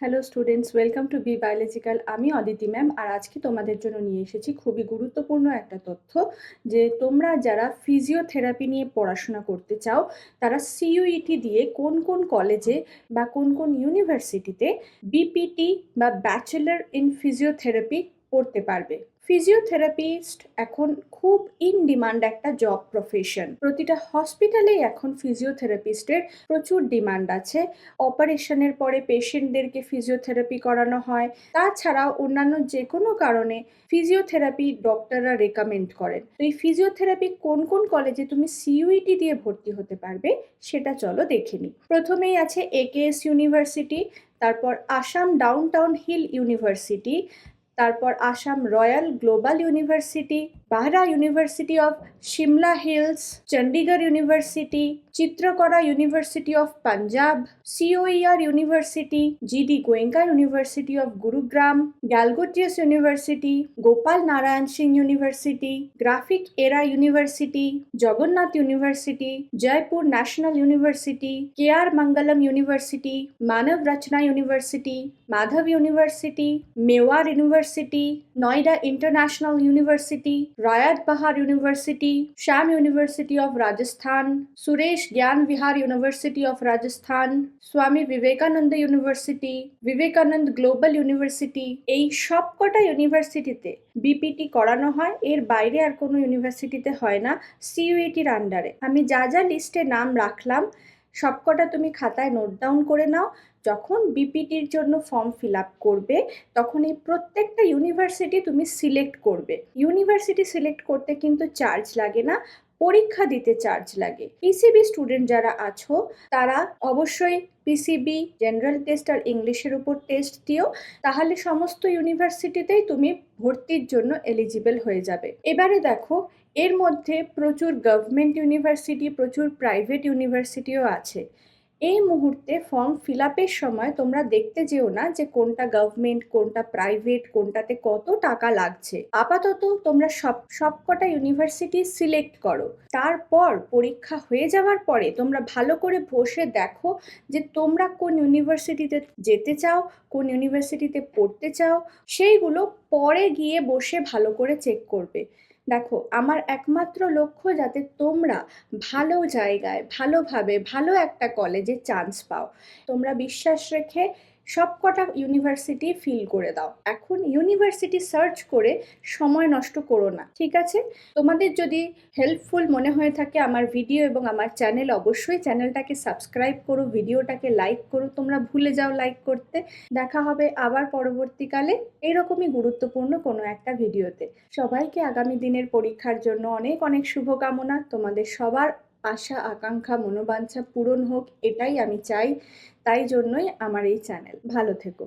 Hello students welcome to B biological আমি Aditi ma'am আর আজকে তোমাদের জন্য নিয়ে এসেছি খুবই গুরুত্বপূর্ণ একটা তথ্য, যে তোমরা যারা ফিজিওথেরাপি নিয়ে পড়াশোনা করতে চাও, তারা সিইউইটি দিয়ে কোন কোন কলেজে বা কোন কোন ইউনিভার্সিটিতে বিপিটি বা ব্যাচেলার ইন ফিজিওথেরাপি পড়তে পারবে। ফিজিওথেরাপিস্ট এখন খুব ইন ডিমান্ড একটা জব প্রফেশন প্রতিটা হসপিটালেই এখন ফিজিওথেরাপিস্টের প্রচুর ডিমান্ড আছে। অপারেশনের পরে পেশেন্টদেরকে ফিজিওথেরাপি করানো হয়। তাছাড়াও অন্যান্য যে কোনো কারণে ফিজিওথেরাপি ডক্টররা রেকমেন্ড করেন। তো এই ফিজিওথেরাপি কোন কোন কলেজে তুমি সিইউইটি দিয়ে ভর্তি হতে পারবে, সেটা চলো দেখে নিই। প্রথমেই আছে একেএস ইউনিভার্সিটি তারপর Assam down town hill university তারপর Assam royal global university Bahra university of Shimla hills Chandigarh university Chitkara university of Punjab COER university GD Goenka university of Gurugram Galgotias university Gopal Narayan Singh university graphic era university Jagannath university Jaipur national university K R Mangalam university Manav Rachna university Madhav university Mewar university Noida international university Rayat Bahra university Shyam university of Rajasthan Suresh Gyan Vihar university of Rajasthan Swami Vivekananda university Vivekananda global university এই সব কটা ইউনিভার্সিটিতে BPT করানো হয়। এর বাইরে আর কোনো ইউনিভার্সিটিতে হয় না। সিইউইটির আন্ডারে আমি যা যা লিস্টে নাম রাখলাম সবকটা তুমি খাতায় নোট ডাউন করে নাও। যখন বিপিটির জন্য ফর্ম ফিল আপ করবে, তখন এই প্রত্যেকটা ইউনিভার্সিটি তুমি সিলেক্ট করবে। ইউনিভার্সিটি সিলেক্ট করতে কিন্তু চার্জ লাগে না। পরীক্ষা দিতে চার্জ লাগে। পিসিবি স্টুডেন্ট যারা আছো, তারা অবশ্যই পিসিবি জেনারেল টেস্ট আর ইংলিশের উপর টেস্ট দিও। তাহলে সমস্ত ইউনিভার্সিটিতেই তুমি ভর্তির জন্য এলিজিবল হয়ে যাবে। এবারে দেখো, এর মধ্যে প্রচুর গভর্নমেন্ট ইউনিভার্সিটি প্রচুর প্রাইভেট ইউনিভার্সিটিও আছে। এই মুহূর্তে ফর্ম ফিল আপের সময় তোমরা দেখতে যেও না যে কোনটা গভর্নমেন্ট কোনটা প্রাইভেট কোনটাতে কত টাকা লাগছে। আপাতত তোমরা সব, সবকটা ইউনিভার্সিটি সিলেক্ট করো। তারপর পরীক্ষা হয়ে যাওয়ার পরে তোমরা ভালো করে বসে দেখো যে তোমরা কোন ইউনিভার্সিটিতে যেতে চাও, কোন ইউনিভার্সিটিতে পড়তে চাও, সেইগুলো পরে গিয়ে বসে ভালো করে চেক করবে। দেখো, আমার একমাত্র লক্ষ্য যাতে তোমরা ভালো জায়গায়, ভালোভাবে, ভালো একটা কলেজে চান্স পাও। তোমরা বিশ্বাস রেখে সবকটা ইউনিভার্সিটি ফিল করে দাও। এখন ইউনিভার্সিটি সার্চ করে সময় নষ্ট করো না, ঠিক আছে? তোমাদের যদি হেল্পফুল মনে হয়ে থাকে আমার ভিডিও এবং আমার চ্যানেল অবশ্যই চ্যানেলটাকে সাবস্ক্রাইব করো ভিডিওটাকে লাইক করো, তোমরা ভুলে যাও লাইক করতে। দেখা হবে আবার পরবর্তীকালে এরকমই গুরুত্বপূর্ণ কোনো একটা ভিডিওতে সবাইকে আগামী দিনের পরীক্ষার জন্য অনেক অনেক শুভকামনা। তোমাদের সবার আশা, আকাঙ্ক্ষা, মনোবাঞ্ছা পূরণ হোক, এটাই আমি চাই। তাই জন্যই আমার এই চ্যানেল। ভালো থেকো।